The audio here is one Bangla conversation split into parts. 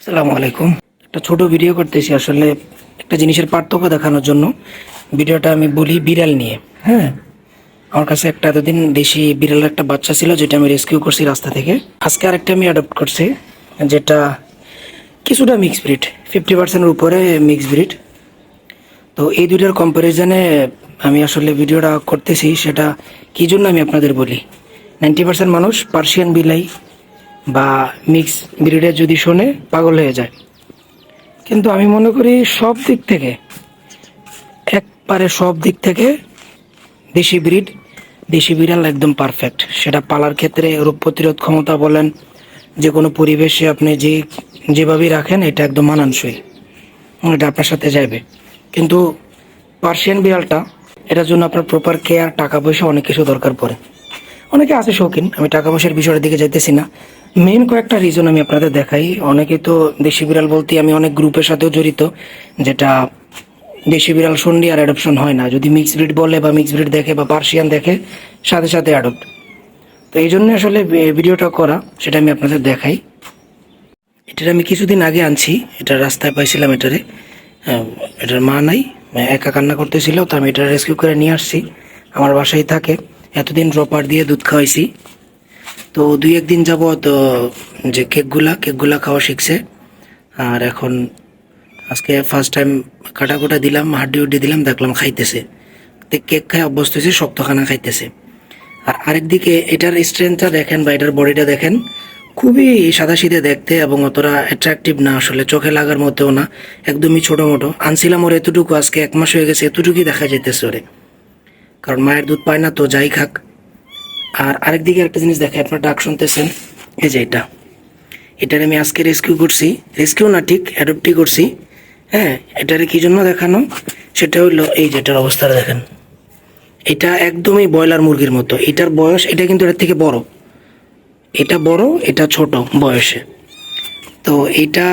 আসসালামু আলাইকুম। একটা ছোট ভিডিও করতেছি আসলে একটা জিনিসের পার্থক্য দেখানোর জন্য। ভিডিওটা আমি বলি বিড়াল নিয়ে হ্যাঁ? আমার কাছে একটা এতদিন দেশি বিড়ালের একটা বাচ্চা ছিল, যেটা আমি রেস্কিউ করছি রাস্তা থেকে। আজকে আরেকটা আমি অ্যাডপ্ট করছি, যেটা কিছুটা মিক্স ব্রিড ফিফটি পার্সেন্টের উপরে মিক্স ব্রিড তো এই দুইটার কম্প্যারিজনে আমি আসলে ভিডিওটা করতেছি, সেটা কি জন্য আমি আপনাদের বলি? নাইনটি পার্সেন্ট মানুষ পার্সিয়ান বিলাই বা মিক্স ব্রিডের যদি শোনে, পাগল হয়ে যায়। কিন্তু আমি মনে করি সব দিক থেকে, একবারে সব দিক থেকে দেশি ব্রিড দেশি বিড়াল একদম পারফেক্ট সেটা পালার ক্ষেত্রে রোগ প্রতিরোধ ক্ষমতা বলেন, যে কোনো পরিবেশে আপনি যে, যেভাবেই রাখেন, এটা একদম মানানসই। এটা আপনার সাথে যাবে কিন্তু পার্সিয়ান বিড়ালটা, এটার জন্য আপনার প্রপার কেয়ার টাকা পয়সা, অনেক কিছু দরকার পড়ে। অনেকে আছে শৌখিন, আমি টাকা পয়সার বিষয়ের দিকে যাইতেছি না। মেইন কয়েকটা রিজন আমি আপনাদের দেখাই। অনেকে তো দেশি বিড়াল বলতে আমি অনেক গ্রুপের সাথেও জড়িত, যেটা দেশি বিড়াল শুনলি আর অ্যাডপশন হয় না। যদি মিক্স ব্রিড বলে বা মিক্স ব্রিড দেখে বা পার্সিয়ান দেখে, সাথে সাথে অ্যাডপ্ট তো এই জন্য আসলে ভিডিওটা করা, সেটা আমি আপনাদের দেখাই। এটার আমি কিছুদিন আগে আনছি এটা রাস্তায় পাইছিলাম এটারে। এটার মা নাই একা কান্না করতেছিল, তো আমি এটা রেস্কিউ করে নিয়ে আসছি। আমার বাসায় থাকে, এতদিন ড্রপার দিয়ে দুধ খাওয়াইছি। তো দুই একদিন আহ, যে কেকগুলা কেকগুলা খাওয়া শিখছে। আর এখন আজকে ফার্স্ট টাইম কাটাকুটা দিলাম হাড্ডি উড্ডি দিলাম দেখলাম খাইতেছে। কেক খায় অভ্যস্ত হয়েছে শক্তখানা খাইতেছে। আর আরেকদিকে এটার স্ট্রেংথটা দেখেন বা এটার বডিটা দেখেন খুবই সাদাসিধে দেখতে এবং অতটা অ্যাট্রাকটিভ না আসলে চোখে লাগার মতেও না একদমই ছোট মোটো। আনছিলাম ওর এতটুকু আজকে এক মাস হয়ে গেছে এতটুকুই দেখা যেতেছে ওরে। কারণ মায়ের দুধ পায় না তো যাই খাক। আর আরেকদিকে একটা জিনিস দেখে আপনার ডাক শুনতেছেন, এই যে এটা। এটার আমি আজকে রেস্কিউ করছি। রেস্কিউ না, ঠিক অ্যাডপ্টই করছি। হ্যাঁ এটারে কি জন্য দেখানো? সেটা হইল এই যে এটার অবস্থাটা দেখেন। এটা একদমই ব্রয়লার মুরগির মতো। এটার বয়স, এটা কিন্তু এটার থেকে বড়। এটা বড়, এটা ছোট বয়সে। তো এটা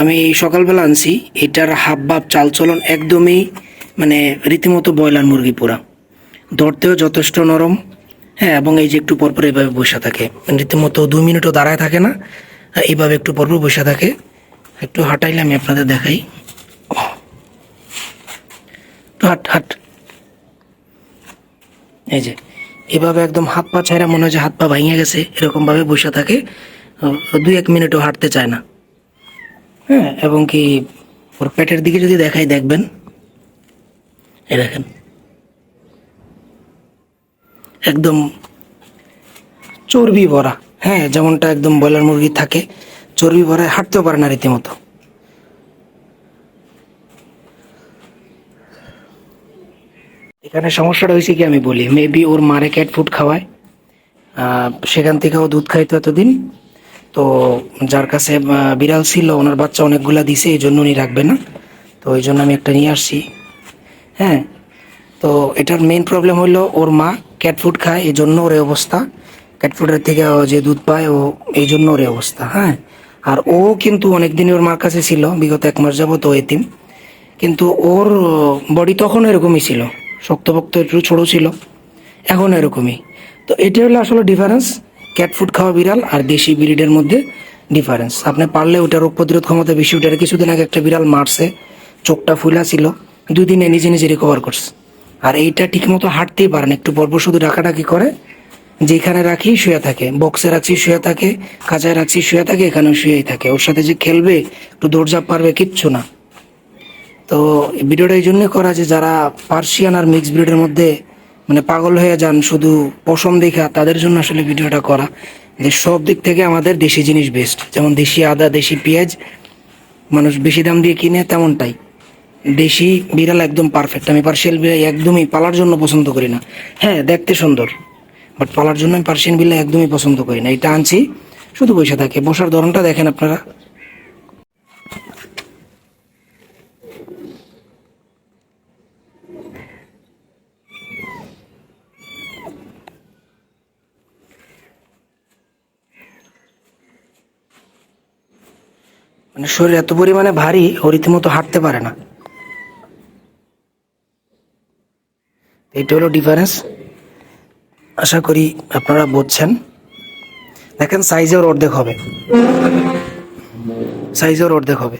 আমি সকালবেলা আনছি। এটার হাব ভাব চালচলন একদমই মানে রীতিমতো ব্রয়লার মুরগি পুরা। ধরতেও যথেষ্ট নরম। হ্যাঁ এবং এই যে একটু পরপর এইভাবে বসে থাকে। রীতিমতো দুই মিনিটও দাঁড়ায় থাকে না। এইভাবে একটু পরপর বসে থাকে। একটু হাঁটাইলে আমি আপনাদের দেখাই। হাট হাট। এই যে, এভাবে একদম হাত পা ছাইরা মনে হয় যে হাত পা ভাঙিয়ে গেছে। এরকমভাবে বসে থাকে। দুই এক মিনিটও হাঁটতে চায় না। হ্যাঁ এবং কি ওর পেটের দিকে যদি দেখাই, দেখবেন। এই দেখেন। একদম চর্বি ভরা। হ্যাঁ যেমনটা একদম ব্রয়লার মুরগি থাকে, চর্বি ভরা হাঁটতেও পারে না রীতিমতো। এখানে সমস্যাটা হয়েছে কি আমি বলি মেবি ওর মারে ক্যাট ফুড খাওয়ায় সেখান থেকেও দুধ খাইতো এতদিন। তো যার কাছে বিড়াল ছিল, ওনার বাচ্চা অনেকগুলা দিছে, এই জন্য উনি রাখবে না। তো ওই জন্য আমি একটা নিয়ে আসছি। হ্যাঁ তো এটার মেন প্রবলেম হলো ওর মা ক্যাট ফুড খায় এই জন্য ওর অবস্থা। ক্যাট ফুডের থেকে যে দুধ পায়, ও এই জন্য ওর অবস্থা হ্যাঁ? আর ও কিন্তু অনেকদিনই ওর মার কাছে ছিল, বিগত এক মাস যাবত ও এতিম। কিন্তু ওর বডি তখন এরকমই ছিল, শক্তপোক্ত একটু ছোট ছিল, এখন এরকমই। তো এটা হলো আসলে ডিফারেন্স ক্যাট ফুড খাওয়া বিড়াল আর দেশি ব্রিডের মধ্যে ডিফারেন্স আপনি পারলে ওটা রোগ প্রতিরোধ ক্ষমতা বেশি ওটার কিছুদিন আগে একটা বিড়াল মারছে, চোখটা ফুলা ছিল, দুই দিনে নিজে নিজে রিকভার করছে। আর এইটা ঠিকমতো হাঁটতেই পারে না। একটু পরপর শুধু ডাকাডাকি করে, যেখানে রাখি শুয়ে থাকে। বক্সে রাখছি শুয়ে থাকে কাঁচায় রাখছি শুয়ে থাকে এখানে শুয়েই থাকে। ওর সাথে যে খেলবে, একটু দৌড়ঝাঁপ পারবে, কিচ্ছু না। তো ভিডিওটা এই জন্যই করা যে যারা পার্সিয়ান আর মিক্স ব্রিডের মধ্যে মানে পাগল হয়ে যান শুধু পশম দেখা তাদের জন্য আসলে ভিডিওটা করা যে সব দিক থেকে আমাদের দেশি জিনিস বেস্ট যেমন দেশি আদা, দেশি পেঁয়াজ, মানুষ বেশি দাম দিয়ে কিনে, তেমনটাই। দেশি বিড়াল একদম পারফেক্ট আমি পার্সিয়াল বিড়াল একদমই পালার জন্য পছন্দ করি না। হ্যাঁ দেখতে সুন্দর। বাট পালার জন্য আমি পার্সিয়ান বিড়াল একদমই পছন্দ করি না। এটা আনছি, শুধু বসে থাকে। বসার ধরনটা দেখেন আপনারা। মানে শরীর এত পরিমাণে ভারী, ও রীতিমতো হাঁটতে পারে না। এটা হলো ডিফারেন্স আশা করি আপনারা বুঝছেন। দেখেন সাইজের অর্ধেক হবে। সাইজের অর্ধেক হবে।